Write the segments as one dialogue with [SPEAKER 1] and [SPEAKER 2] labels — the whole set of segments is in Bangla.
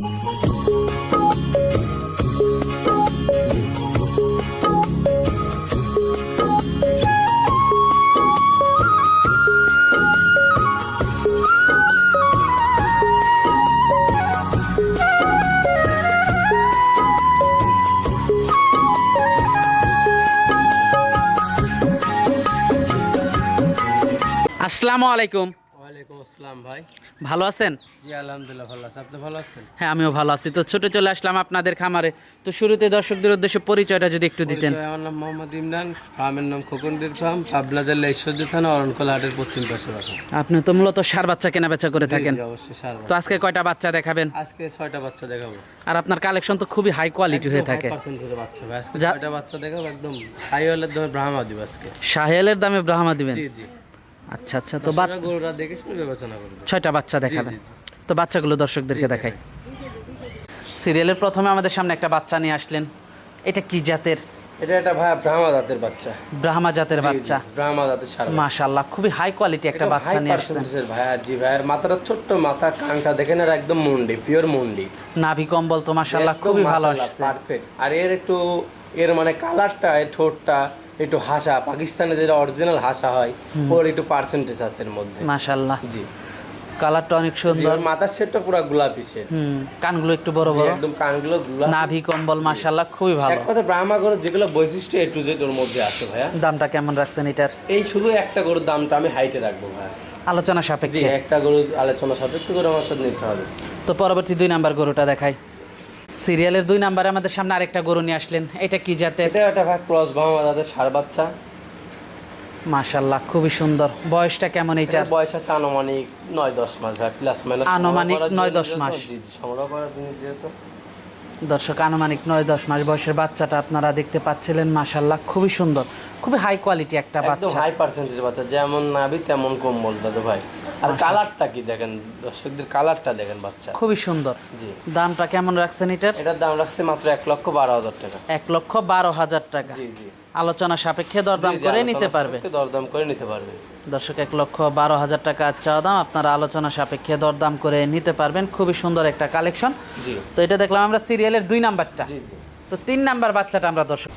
[SPEAKER 1] আসসালামু আলাইকুম।
[SPEAKER 2] আসসালাম ভাই।
[SPEAKER 1] ভালো আছেন?
[SPEAKER 2] জি আলহামদুলিল্লাহ ভালো আছে। আপনি ভালো আছেন?
[SPEAKER 1] হ্যাঁ আমিও ভালো আছি। তো ছোট চলে আসলাম আপনাদের খামারে। তো শুরুতে দর্শকদের উদ্দেশ্যে পরিচয়টা যদি একটু দিতেন।
[SPEAKER 2] আমার নাম মোহাম্মদ ইমরান ফার্মের নাম খোকনদির ফার্ম পাবলা জেলা ঈশ্বরদী থানা অরণকলা হাটের পশ্চিম পাশে বাসা।
[SPEAKER 1] আপনি তো মূলত সার বাচ্চা কেনা বেচা করে থাকেন।
[SPEAKER 2] অবশ্যই সার
[SPEAKER 1] তো আজকে কয়টা বাচ্চা দেখাবেন?
[SPEAKER 2] আজকে ছয়টা বাচ্চা দেখাবো।
[SPEAKER 1] আর আপনার কালেকশন তো খুবই হাই কোয়ালিটি হয়ে থাকে।
[SPEAKER 2] বাচ্চা ভাই। আজকে ছয়টা বাচ্চা দেখাবো একদম হাই হলের দামে ব্রাহ্মা দিব আজকে।
[SPEAKER 1] সাহেলের দামে ব্রাহ্মা দিবেন?
[SPEAKER 2] জি জি।
[SPEAKER 1] আচ্ছা আচ্ছা তো বাচ্চা
[SPEAKER 2] বাচ্চা গরুরা দেখে শুনে বিবেচনা করবে।
[SPEAKER 1] ছয়টা বাচ্চা দেখাবেন তো বাচ্চাগুলো দর্শকদেরকে দেখাই। সিরিয়ালের প্রথমে আমাদের সামনে একটা বাচ্চা নিয়ে আসলেন। এটা কি জাতের?
[SPEAKER 2] এটা একটা ভাই ব্রাহ্মা জাতের বাচ্চা।
[SPEAKER 1] ব্রাহ্মা জাতের বাচ্চা।
[SPEAKER 2] ব্রাহ্মা জাতের সার
[SPEAKER 1] মাশাল্লাহ খুবই হাই কোয়ালিটি একটা বাচ্চা নিয়ে আসছেন।
[SPEAKER 2] ভাই জি ভাই মাথাটা ছোট্ট মাথা কানটা দেখেন আর একদম মুন্ডি পিওর মুন্ডি।
[SPEAKER 1] নাভি কম্বল তো মাশাল্লাহ খুবই ভালো আসছে।
[SPEAKER 2] পারফেক্ট আর এর একটু এর মানে কালারটা ঠোঁটটা একটু হাসা পাকিস্তানে যেটা অরিজিনাল হাসা হয় ওর একটু পার্সেন্টেজ আছে এর মধ্যে।
[SPEAKER 1] মাশাল্লাহ
[SPEAKER 2] জি।
[SPEAKER 1] কালারটা অনেক সুন্দর।
[SPEAKER 2] মাথার সেটটা পুরো গোলাপি সেট
[SPEAKER 1] কানগুলো একটু বড় বড়।
[SPEAKER 2] একদম কানগুলো গোলাপি।
[SPEAKER 1] নাভি কম্বল মাশাল্লাহ খুবই ভালো।
[SPEAKER 2] এক কথা ব্রাহ্মা গরুর যেগুলো বৈশিষ্ট্য এ টু জেড ওর মধ্যে আছে ভাইয়া।
[SPEAKER 1] দামটা কেমন রাখছেন এটার?
[SPEAKER 2] এই শুধু একটা গরুর দামটা আমি হাইটে রাখব ভাইয়া।
[SPEAKER 1] আলোচনা সাপেক্ষে।
[SPEAKER 2] একটা গরুর আলোচনা সাপেক্ষ করে আমার সাথে নিতে হবে।
[SPEAKER 1] তো পরবর্তী দুই নাম্বার গরুটা দেখাই। সিরিয়ালের দুই নাম্বারে আমাদের সামনে আরেকটা গরু নিয়ে আসলেন। এটা কি জাতের?
[SPEAKER 2] এটা একটা ভাই ক্রস ব্রাহ্মা তাদের সার বাচ্চা।
[SPEAKER 1] মাশাল্লাহ খুবই সুন্দর। বয়সটা কেমন এইটার?
[SPEAKER 2] বয়স আছে আনুমানিক নয় দশ মাস ভাই প্লাস মাইনাস
[SPEAKER 1] আনুমানিক নয় দশ মাস।
[SPEAKER 2] জি জি সংগ্রহ করার জিনিস যেহেতু।
[SPEAKER 1] দর্শক আনুমানিক নয় দশ মাস বয়সের বাচ্চাটা আপনারা দেখতে পাচ্ছিলেন মাশাল্লাহ খুবই সুন্দর। খুবই হাই কোয়ালিটি একটা বাচ্চা।
[SPEAKER 2] হাই পার্সেন্টেজ বাচ্চা যেমন নাবি তেমন কম্বল দাদু ভাই। আর কালারটা কি দেখেন? দর্শকদের কালারটা দেখেন বাচ্চা।
[SPEAKER 1] খুবই সুন্দর।
[SPEAKER 2] জি।
[SPEAKER 1] দামটা কেমন রাখছেন এটার?
[SPEAKER 2] এটার দাম রাখছে মাত্র এক লক্ষ বারো হাজার টাকা।
[SPEAKER 1] এক লক্ষ বারো হাজার টাকা।
[SPEAKER 2] জি জি।
[SPEAKER 1] আলোচনা সাপেক্ষে দরদাম করে নিতে পারবে।
[SPEAKER 2] দরদাম করে নিতে পারবে।
[SPEAKER 1] দর্শক এক লক্ষ বারো হাজার টাকা চাওয়া দাম। আপনারা আলোচনা সাপেক্ষে দরদাম করে নিতে পারবেন। খুবই সুন্দর একটা কালেকশন। তো এটা দেখলাম আমরা সিরিয়ালের দুই নাম্বারটা। তো তিন নাম্বার বাচ্চাটা আমরা দর্শক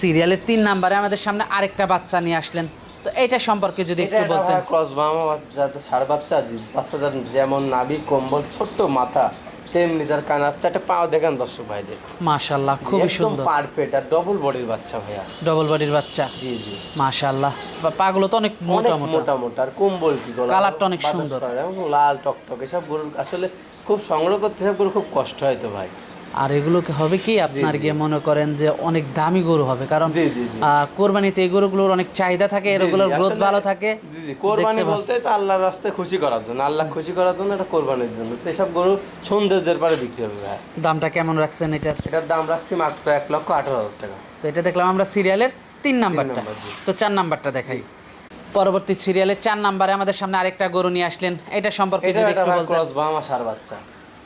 [SPEAKER 1] সিরিয়ালের তিন নাম্বারে আমাদের সামনে আরেকটা বাচ্চা নিয়ে আসলেন। তো এইটা সম্পর্কে যদি একটু বলতেন।
[SPEAKER 2] ক্রস বামা যাতে সার বাচ্চা জি বাচ্চাদের যেমন নাবি কম্বল ছোট্ট মাথা তেমনি তার কানার চারটে পাও দেখেন দর্শক ভাইদের।
[SPEAKER 1] মাশাল্লাহ খুবই সুন্দর।
[SPEAKER 2] পারফেক্ট আর ডবল বডির বাচ্চা ভাইয়া।
[SPEAKER 1] ডবল বডির বাচ্চা।
[SPEAKER 2] জি জি।
[SPEAKER 1] মাশাল্লাহ পাগুলো তো অনেক মোটা মোটা।
[SPEAKER 2] মোটা আর কম্বল কি গলা
[SPEAKER 1] কালারটা অনেক সুন্দর।
[SPEAKER 2] লাল টকটক এসব গরুর আসলে খুব সংগ্রহ করতে সব গরু খুব কষ্ট হয় তো ভাই।
[SPEAKER 1] আর এগুলোকে হবে কি আপনার গিয়ে মনে করেন যে অনেক দামি গরু হবে। কারণ কোরবানিতে এই গরুগুলোর অনেক চাহিদা থাকে এগুলোর গ্রোথ ভালো থাকে।
[SPEAKER 2] জি জি কোরবানি বলতে তো আল্লাহর রাস্তায় খুশি করার জন্য। আল্লাহ খুশি করার জন্য এটা কোরবানির জন্য। তো এসব গরু সৌন্দর্যের পরে বিক্রি হবে
[SPEAKER 1] দামটা কেমন রাখছেন এটার?
[SPEAKER 2] এটার দাম রাখছি মাত্র এক লক্ষ আঠারো হাজার টাকা।
[SPEAKER 1] তো এটা দেখলাম আমরা সিরিয়ালের তিন নাম্বারটা। তো চার নাম্বারটা দেখাই। পরবর্তী সিরিয়ালের চার নাম্বারে আমাদের সামনে আরেকটা গরু নিয়ে আসলেন। এটা সম্পর্কে যদি
[SPEAKER 2] একটু
[SPEAKER 1] বলতেন।
[SPEAKER 2] ক্রস বাহামা সার বাচ্চা।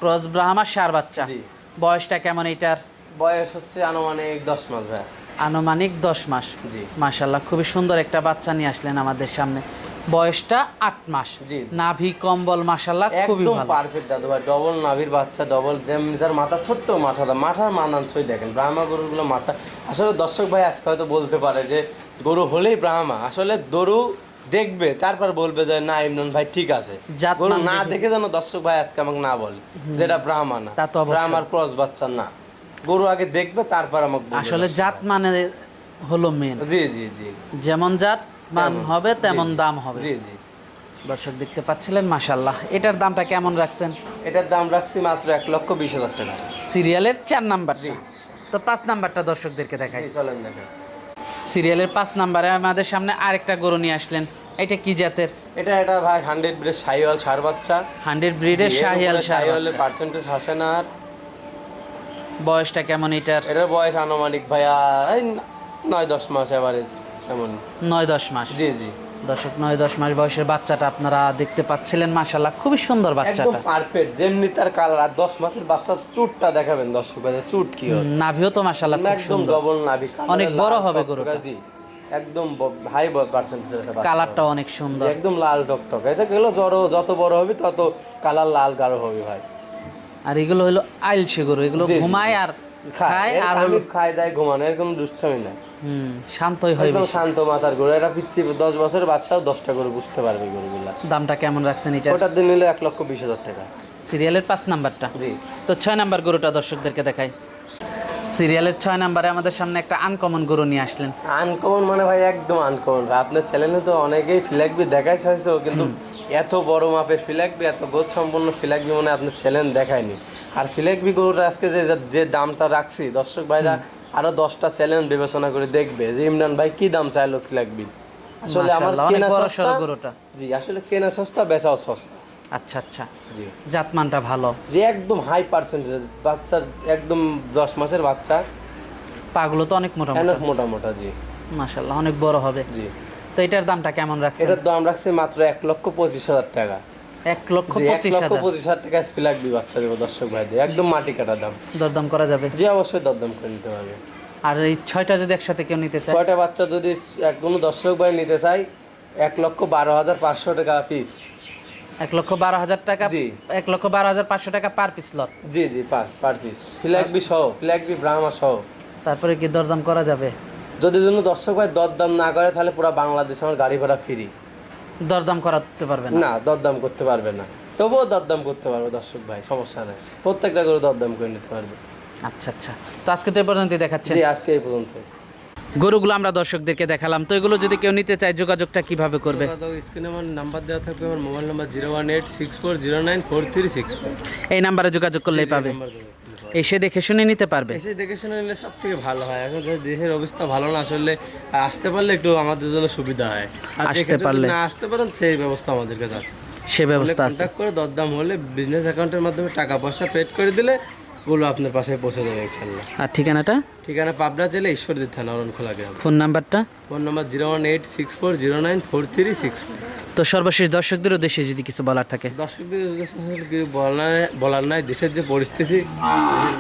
[SPEAKER 1] ক্রস ব্রাহ্মার সার বাচ্চা।
[SPEAKER 2] জি।
[SPEAKER 1] বয়সটা কেমন এটার
[SPEAKER 2] বয়স হচ্ছে আনুমানিক দশ মাস ভাই
[SPEAKER 1] আনুমানিক দশ মাস।
[SPEAKER 2] জি।
[SPEAKER 1] মাশাল্লাহ খুবই সুন্দর একটা বাচ্চা নিয়ে আসলেন আমাদের সামনে। বয়সটা আট মাস।
[SPEAKER 2] জি।
[SPEAKER 1] নাভি কম্বল মাশাল্লাহ খুবই
[SPEAKER 2] একদম
[SPEAKER 1] ভালো।
[SPEAKER 2] পারফেক্ট দাদু ভাই ডবল নাভির বাচ্চা ডবল যেমনি তার মাথা ছোট্ট মাথা মাথার মানানসই দেখেন। ব্রাহ্মা গরুগুলো মাথা আসলে দর্শক ভাই আজকে হয়তো বলতে পারে যে গরু হলেই ব্রাহ্মা। আসলে গরু দেখবে তারপর বলবে যে না ইমরান ভাই ঠিক আছে। গরু না
[SPEAKER 1] দেখে।
[SPEAKER 2] যেন দর্শক ভাই আজকে আমাকে না বলে যেটা ব্রাহ্মা না।
[SPEAKER 1] তা তো অবশ্যই।
[SPEAKER 2] ব্রাহ্মার ক্রস বাচ্চা না। গরু আগে দেখবে তারপর আমাকে
[SPEAKER 1] আসলে জাত মানে হলো মেন
[SPEAKER 2] জি জি জি।
[SPEAKER 1] যেমন জাত মান। হবে তেমন দাম হবে।
[SPEAKER 2] জি জি।
[SPEAKER 1] দর্শক দেখতে পাচ্ছিলেন মাশাল্লাহ এটার দামটা কেমন রাখছেন?
[SPEAKER 2] এটার দাম রাখছি মাত্র এক লক্ষ বিশ হাজার টাকা।
[SPEAKER 1] সিরিয়ালের চার নাম্বার
[SPEAKER 2] জি।
[SPEAKER 1] তো পাঁচ নাম্বারটা দর্শকদেরকে দেখাই।
[SPEAKER 2] চলেন দেখেন
[SPEAKER 1] সিরিয়ালের পাঁচ নাম্বারে আমাদের সামনে আরেকটা গরু নিয়ে আসলেন। এটা কি জাতের?
[SPEAKER 2] এটা এটা ভাই হান্ড্রেড ব্রিড শাহিওয়াল সার বাচ্চা।
[SPEAKER 1] হান্ড্রেড ব্রিডের শাহিয়াল সার বাচ্চা।
[SPEAKER 2] পার্সেন্টেজ হাসে না আর।
[SPEAKER 1] বয়সটা কেমন এটার?
[SPEAKER 2] এটার বয়স আনুমানিক ভাইয়া এই নয় দশ মাস এভারেজ এমন।
[SPEAKER 1] নয় দশ মাস।
[SPEAKER 2] জি জি।
[SPEAKER 1] দর্শক নয় দশ মাস বয়সের বাচ্চাটা আপনারা দেখতে পাচ্ছিলেন মাশাল্লাহ খুবই সুন্দর
[SPEAKER 2] একদম
[SPEAKER 1] বাচ্চাটা
[SPEAKER 2] পারফেক্ট যেমনি তার কালার আর দশ মাসের বাচ্চার চুটটা দেখাবেন দর্শক চুট কি
[SPEAKER 1] নাভিও তো মাশাল্লাহ খুব সুন্দর।
[SPEAKER 2] ডবল নাভি
[SPEAKER 1] অনেক বড় হবে গরুটা।
[SPEAKER 2] জি একদম হাই পার্সেন্টেজ
[SPEAKER 1] কালারটাও অনেক সুন্দর।
[SPEAKER 2] একদম লাল টকটক এটা গেলো জড়ো যত বড় হবে তত কালার লাল গাঢ় হবে ভাই।
[SPEAKER 1] আর এগুলো হলো আইলসে গরু এগুলো ঘুমায় আর খায় আর
[SPEAKER 2] খাই দায় ঘুমানো এরকম দুষ্টামি না
[SPEAKER 1] শান্তই হয়
[SPEAKER 2] একদম শান্ত মাথার গরু। এটা পিচ্ছি দশ বছরের বাচ্চাও দশটা গরু বুঝতে পারবে গরুগুলা।
[SPEAKER 1] দামটা কেমন রাখছেন এটা
[SPEAKER 2] ওটার দিন নিলে এক লক্ষ বিশ হাজার টাকা।
[SPEAKER 1] সিরিয়ালের পাঁচ নাম্বারটা?
[SPEAKER 2] জি।
[SPEAKER 1] তো ছয় নাম্বার গরুটা দর্শকদেরকে দেখাই। সিরিয়ালের ছয় নাম্বারে আমাদের সামনে একটা আনকমন গরু নিয়ে আসলেন।
[SPEAKER 2] আনকমন মানে ভাই একদম আনকমন আপনার চ্যানেলে তো অনেকেই ফিলাকবি দেখাইছে হয়তো কিন্তু এত বড় মাপের ফিলাকবি এত গোদ সম্পন্ন ফিলাকবি মানে আপনার চ্যানেল দেখায়নি। আর ফিলাকবি গরুটা আজকে যে যে দামটা রাখছি দর্শক ভাইরা আরও দশটা চ্যানেল বিবেচনা করে দেখবে যে ইমরান ভাই কি দাম চাইলো ফিলাকবি আসলে আমার কেনা সস্তা জি আসলে কেনা সস্তা বেচাও সস্তা।
[SPEAKER 1] আচ্ছা আচ্ছা।
[SPEAKER 2] জি।
[SPEAKER 1] জাতমানটা ভালো।
[SPEAKER 2] যে একদম হাই পার্সেন্টেজ বাচ্চার একদম দশ মাসের বাচ্চা।
[SPEAKER 1] পাগুলো তো অনেক মোটা
[SPEAKER 2] এনাফ মোটা। মোটা জি।
[SPEAKER 1] মাশাল্লাহ অনেক বড় হবে।
[SPEAKER 2] জি।
[SPEAKER 1] তো এটার দামটা কেমন রাখছেন?
[SPEAKER 2] এটার দাম রাখছে মাত্র এক লক্ষ পঁচিশ হাজার টাকা।
[SPEAKER 1] এক লক্ষ পঁচিশ হাজার।
[SPEAKER 2] পঁচিশ হাজার টাকা লাগবে বাচ্চা দেবো দর্শক ভাইদের। একদম মাটি কাটা দাম।
[SPEAKER 1] দরদাম করা যাবে?
[SPEAKER 2] অবশ্যই দরদাম করে নিতে পারবে।
[SPEAKER 1] আর এই ছয়টা যদি একসাথে কেউ নিতে চায়?
[SPEAKER 2] ছয়টা বাচ্চা যদি কোনো দর্শক ভাই নিতে চাই এক লক্ষ বারো হাজার পাঁচশো টাকা পিস
[SPEAKER 1] এক লক্ষ বারো হাজার টাকা
[SPEAKER 2] জি।
[SPEAKER 1] এক লক্ষ বারো হাজার পাঁচশো টাকা পার পিস লট
[SPEAKER 2] জি জি পাঁচ পার পিস ফিলাকবি সহ ফিলাকবি ব্রাহ্মা সহ।
[SPEAKER 1] তারপরে কি দরদাম করা যাবে?
[SPEAKER 2] যদি জন্য দর্শক ভাই দরদাম না করে তাহলে পুরো বাংলাদেশে আমার গাড়ি ভাড়া ফ্রি
[SPEAKER 1] দরদাম করাতে পারবে না।
[SPEAKER 2] দরদাম করতে পারবে না। তবুও দরদাম করতে পারবে দর্শক ভাই সমস্যা নেই। প্রত্যেকটা গরু দরদাম করে নিতে পারবে।
[SPEAKER 1] আচ্ছা আচ্ছা। তো আজকে তো এই পর্যন্তই দেখাচ্ছেন।
[SPEAKER 2] জি আজকে এই পর্যন্ত।
[SPEAKER 1] গরুগুলো আমরা দর্শকদেরকে দেখালাম। তো এগুলো যদি কেউ নিতে চায় যোগাযোগটা কীভাবে করবে?
[SPEAKER 2] স্ক্রিনে আমার নাম্বার দেওয়া থাকবে আমার mobile number zero one eight six four zero nine four three six
[SPEAKER 1] এই নাম্বারে যোগাযোগ করলেই পাবে। এসে দেখে শুনে নিতে পারবে।
[SPEAKER 2] এসে দেখে শুনে নিলে সব থেকে ভালো হয়। এখন দেহের দেশের অবস্থা ভালো না আসলে আসতে পারলে একটু আমাদের জন্য সুবিধা হয়।
[SPEAKER 1] আসতে পারলে।
[SPEAKER 2] না আসতে পারেন সেই ব্যবস্থা আমাদের কাছে আছে।
[SPEAKER 1] সে ব্যবস্থা আছে।
[SPEAKER 2] করে দরদাম হলে বিজনেস অ্যাকাউন্টের মাধ্যমে টাকা পয়সা পেড করে দিলে ওগুলো আপনার পাশে পৌঁছে যাবে ইনশাল্লাহ
[SPEAKER 1] আর ঠিকানাটা?
[SPEAKER 2] ঠিকানা পাবনা জেলে ঈশ্বরদী থানা অরণখোলা গ্রাম।
[SPEAKER 1] ফোন নাম্বারটা?
[SPEAKER 2] Phone number zero one eight six four zero nine four three six four.
[SPEAKER 1] তো সর্বশেষ দর্শকদের উদ্দেশ্যে যদি কিছু বলার থাকে।
[SPEAKER 2] দর্শকদের উদ্দেশ্যে বলার বলার নাই। দেশের যে পরিস্থিতি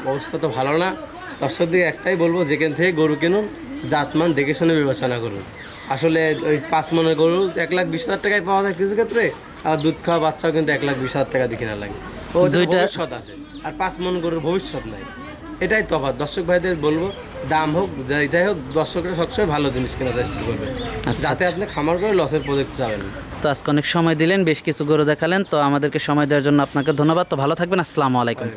[SPEAKER 2] অবস্থা তো ভালো না। দর্শকদের একটাই বলব যেখান থেকে গরু কিনুন জাতমান দেখে শুনে বিবেচনা করুন। আসলে ওই পাঁচ মনের গরু এক লাখ বিশ হাজার টাকায় পাওয়া যায় কিছু ক্ষেত্রে আর দুধ খাওয়া বাচ্চাও কিন্তু এক লাখ বিশ হাজার টাকা দিয়ে কেনা লাগে। ওদের
[SPEAKER 1] দুইটা-
[SPEAKER 2] ভবিষ্যৎ আছে। আর পাঁচ মন গরুর ভবিষ্যৎ নাই। এটাই তফাৎ। দর্শক ভাইদের বলব দাম হোক যাই যাই হোক দর্শকরা সবসময় ভালো জিনিস কেনার চেষ্টা করবে।
[SPEAKER 1] আচ্ছা,
[SPEAKER 2] যাতে আপনি খামার করে লসের প্রজেক্ট যাবেন
[SPEAKER 1] তো আজকে অনেক সময় দিলেন বেশ কিছু গরু দেখালেন তো আমাদেরকে সময় দেওয়ার জন্য আপনাকে ধন্যবাদ। তো ভালো থাকবেন আসসালামু আলাইকুম।